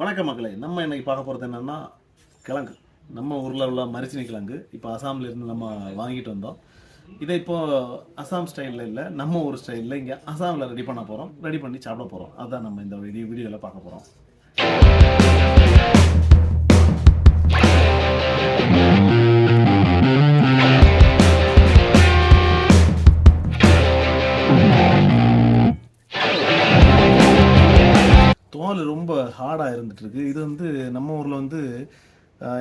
வணக்கம் மக்களே நம்ம இன்னைக்கு பார்க்க போகிறது என்னென்னா கிழங்கு. நம்ம ஊரில் உள்ள மரிச்சினி கிழங்கு. இப்போ அசாம்லேருந்து நம்ம வாங்கிட்டு வந்தோம். இதை இப்போ அசாம் ஸ்டைலில் இல்லை நம்ம ஊர் ஸ்டைலில் இங்கே அசாமில் ரெடி பண்ண போகிறோம் ரெடி பண்ணி சாப்பிட போகிறோம் அதுதான் நம்ம இந்த வீடியோ வீடியோவில் பார்க்க போகிறோம் ரொம்ப ஹார்டாக இருந்துட்டு இது வந்து நம்ம ஊரில் வந்து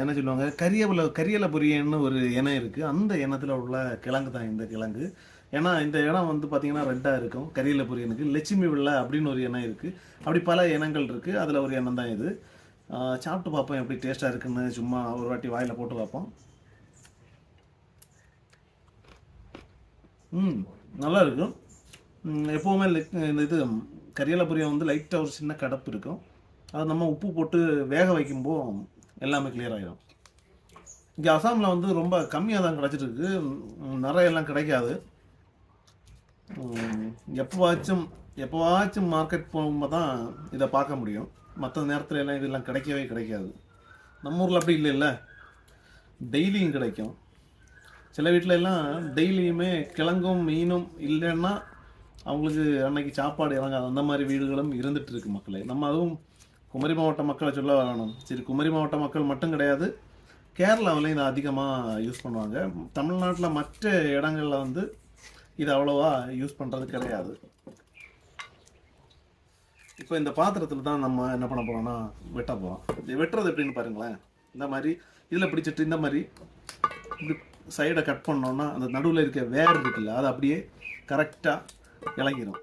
என்ன சொல்லுவாங்க? கரியவல கரியலை பொரியன்னு ஒரு இனம் இருக்குது அந்த இனத்தில் உள்ள கிழங்கு தான் இந்த கிழங்கு. ஏன்னா இந்த இடம் வந்து பார்த்தீங்கன்னா ரெட்டாக இருக்கும். கரியலை பொரியனுக்கு லட்சுமி விழா அப்படின்னு ஒரு இனம் இருக்குது அப்படி பல இனங்கள் இருக்குது அதில் ஒரு இனம் தான் இது. சாப்பிட்டு பார்ப்போம் எப்படி டேஸ்ட்டாக இருக்குன்னு சும்மா ஒரு வாட்டி வாயில் போட்டு பார்ப்போம். ம் நல்லா இருக்கும் எப்போவுமே இந்த இது கரியலை வந்து லைட்டாக ஒரு சின்ன கடப்பு இருக்கும். அது நம்ம உப்பு போட்டு வேக வைக்கும்போது எல்லாமே கிளியர் ஆகிடும் இங்கே அசாமில் வந்து ரொம்ப கம்மியாக தான் கிடச்சிட்டு நிறையெல்லாம் நிறைய எல்லாம் கிடைக்காது. எப்போவாச்சும் எப்போவாச்சும் மார்க்கெட் போகும்போது தான் இதை பார்க்க முடியும். மற்ற நேரத்தில் எல்லாம் இதெல்லாம் கிடைக்கவே கிடைக்காது. நம்ம ஊரில் அப்படி இல்லைல்ல. டெய்லியும் கிடைக்கும். சில வீட்டில எல்லாம் டெய்லியுமே கிழங்கும் மீனும் இல்லைன்னா அவங்களுக்கு அன்னைக்கு சாப்பாடு இறங்காது. அந்த மாதிரி வீடுகளும் இருந்துட்டு இருக்கு மக்களே. நம்ம அதுவும் குமரி மாவட்ட மக்களை சொல்ல வரணும். சரி குமரி மாவட்ட மக்கள் மட்டும் கிடையாது. கேரளாவிலையும் இதை அதிகமாக யூஸ் பண்ணுவாங்க. தமிழ்நாட்டில் மற்ற இடங்களில் வந்து இது அவ்வளோவா யூஸ் பண்ணுறது கிடையாது. இப்போ இந்த பாத்திரத்தில் தான் நம்ம என்ன பண்ண போகிறோம்னா வெட்ட போகிறோம் இது வெட்டுறது எப்படின்னு பாருங்களேன். இந்த மாதிரி இதில் பிடிச்சிட்டு இந்த மாதிரி இப்படி சைடை கட் பண்ணோம்னா அந்த நடுவில் இருக்க வேர் இருக்குல்ல அதை அப்படியே கரெக்டாக இறங்கிடும்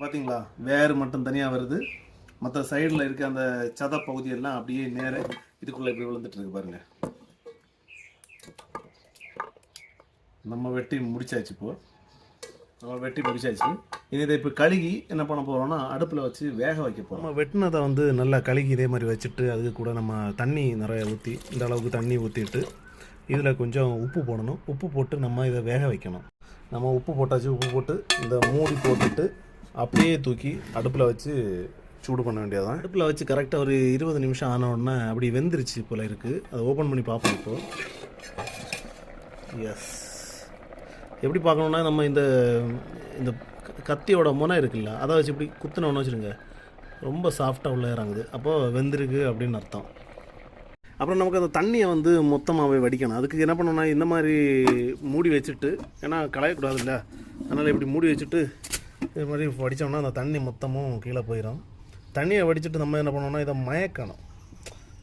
பார்த்தீங்களா வேர் மட்டும் தனியாக வருது. மற்ற சைடில் இருக்க அந்த சத பகுதியெல்லாம் அப்படியே நேர இதுக்குள்ளே இப்படி விழுந்துட்டு இருக்கு பாருங்க. நம்ம வெட்டி முடிச்சாச்சு இப்போ. நம்ம வெட்டி முடிச்சாச்சு. இனி இதை இப்போ கழுகி என்ன பண்ண போகிறோம்னா அடுப்பில் வச்சு வேக வைக்க போகிறோம் நம்ம வெட்டினதை வந்து நல்லா கழுகி இதே மாதிரி வச்சுட்டு அதுக்கு கூட நம்ம தண்ணி நிறைய ஊற்றி இந்த அளவுக்கு தண்ணி ஊற்றிட்டு இதில் கொஞ்சம் உப்பு போடணும். உப்பு போட்டு நம்ம இதை வேக வைக்கணும். நம்ம உப்பு போட்டாச்சு உப்பு போட்டு இந்த மூடி போட்டுட்டு அப்படியே தூக்கி அடுப்பில் வச்சு சூடு பண்ண வேண்டியதான் அடுப்பில் வச்சு கரெக்டாக ஒரு இருபது நிமிஷம் ஆன உடனே அப்படி வெந்துருச்சு போல் இருக்குது அதை ஓப்பன் பண்ணி பார்ப்போம் இப்போ. எஸ் எப்படி பார்க்கணுன்னா நம்ம இந்த இந்த க- கத்தியோட முனை இருக்குல்ல அதை வச்சு இப்படி குத்துனோன்னு வச்சுருங்க. ரொம்ப சாஃப்டாக உள்ள இறங்குது. அப்போது வெந்திருக்கு அப்படின்னு அர்த்தம். அப்புறம் நமக்கு அந்த தண்ணியை வந்து மொத்தமாகவே வடிக்கணும். அதுக்கு என்ன பண்ணணும்னா இந்த மாதிரி மூடி வச்சுட்டு ஏன்னா களையக்கூடாதுல்ல. அதனால் இப்படி மூடி வச்சுட்டு இது மாதிரி வடித்தோம்னா அந்த தண்ணி மொத்தமும் கீழே போயிடும் தண்ணியை வடிச்சிட்டு நம்ம என்ன பண்ணோம்னா இதை மயக்கணும்.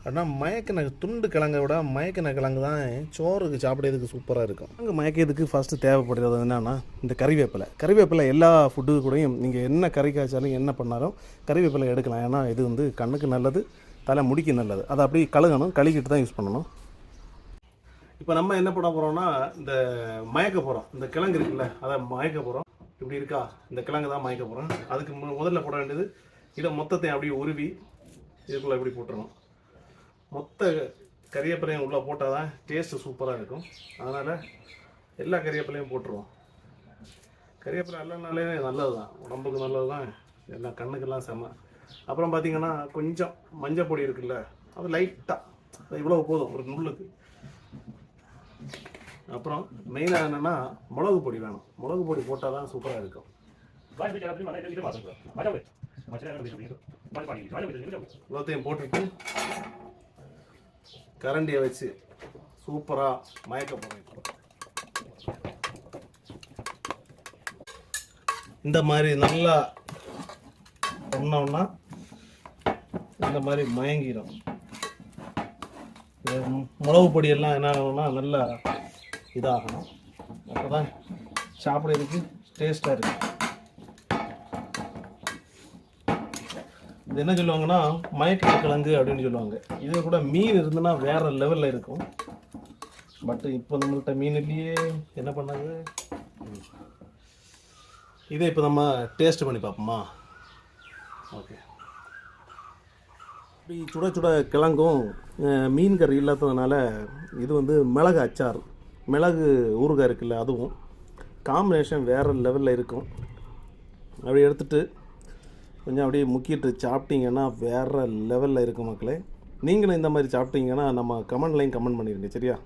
ஆனால் மயக்கின துண்டு கிழங்கை விட மயக்கின கிழங்கு தான் சோறுக்கு சாப்பிட்றதுக்கு சூப்பராக இருக்கும். அங்கே மயக்கிறதுக்கு ஃபஸ்ட்டு தேவைப்படுறது என்னென்னா இந்த கறிவேப்பிலை. கறிவேப்பிலை எல்லா ஃபுட்டு கூடயும் நீங்கள் என்ன கறி காய்ச்சாலும் என்ன பண்ணாலும் கறிவேப்பிலை எடுக்கலாம். ஏன்னா இது வந்து கண்ணுக்கு நல்லது தலை முடிக்கு நல்லது. அதை அப்படியே கழுகணும் கழுகிட்டு தான் யூஸ் பண்ணணும். இப்போ நம்ம என்ன பண்ண போகிறோம்னா இந்த மயக்க போகிறோம் இந்த கிழங்கு இருக்குல்ல அதை மயக்க போகிறோம் இப்படி இருக்கா? இந்த கிழங்கு தான் மயக்க போகிறோம் அதுக்கு மு- முதல்ல போட வேண்டியது இதை மொத்தத்தை அப்படியே உருவி இதுக்குள்ளே இப்படி போட்டுருணும் மொத்த கறிவேப்பிலையும் உள்ளே போட்டால் தான் டேஸ்ட்டு சூப்பராக இருக்கும். அதனால் எல்லா கறிவேப்பிலையும் போட்டுருவோம். கறிவேப்பிலை இல்லைனாலே நல்லது தான் உடம்புக்கு நல்லது தான் எல்லாம் கண்ணுக்கெல்லாம் செம. அப்புறம் பார்த்தீங்கன்னா கொஞ்சம் மஞ்சள் பொடி இருக்குல்ல அது லைட்டாக இவ்வளோ போதும் ஒரு நுள்ளுக்கு அப்புறம் மெயினாக என்னென்னா மிளகு பொடி வேணும். மிளகு பொடி போட்டால் தான் சூப்பராக இருக்கும். எல்லாத்தையும் போட்டுட்டு கரண்டியை வச்சு சூப்பராக மயக்க போகிறேன் இந்த மாதிரி நல்லா பண்ணோம்னா இந்த மாதிரி மயங்கிடும் மிளகு பொடியெல்லாம் என்ன ஆகணும்னா நல்லா இதாகணும். அப்போ தான் சாப்பிட்றதுக்கு டேஸ்ட்டாக இருக்கும் இது என்ன சொல்லுவாங்கன்னா மயக்க கிழங்கு அப்படின்னு சொல்லுவாங்க. இது கூட மீன் இருந்துன்னா வேறு லெவலில் இருக்கும். பட் இப்போ நம்மள்கிட்ட மீன் இல்லையே. என்ன பண்ணாது இதை இப்போ நம்ம டேஸ்ட் பண்ணி பார்ப்போமா? ஓகே. இப்படி சுட சுட கிழங்கும் மீன் கறி இல்லாததுனால இது வந்து மிளகு அச்சார் மிளகு ஊறுகாய் இருக்குல்ல அதுவும். காம்பினேஷன் வேறு லெவலில் இருக்கும். அப்படி எடுத்துட்டு கொஞ்சம் அப்படியே முக்கிட்டு சாப்பிட்டீங்கன்னா வேறு லெவலில் இருக்கும் மக்களே. நீங்களும் இந்த மாதிரி சாப்பிட்டீங்கன்னா நம்ம கமெண்ட்லையும் கமெண்ட் பண்ணிடுங்க சரியா?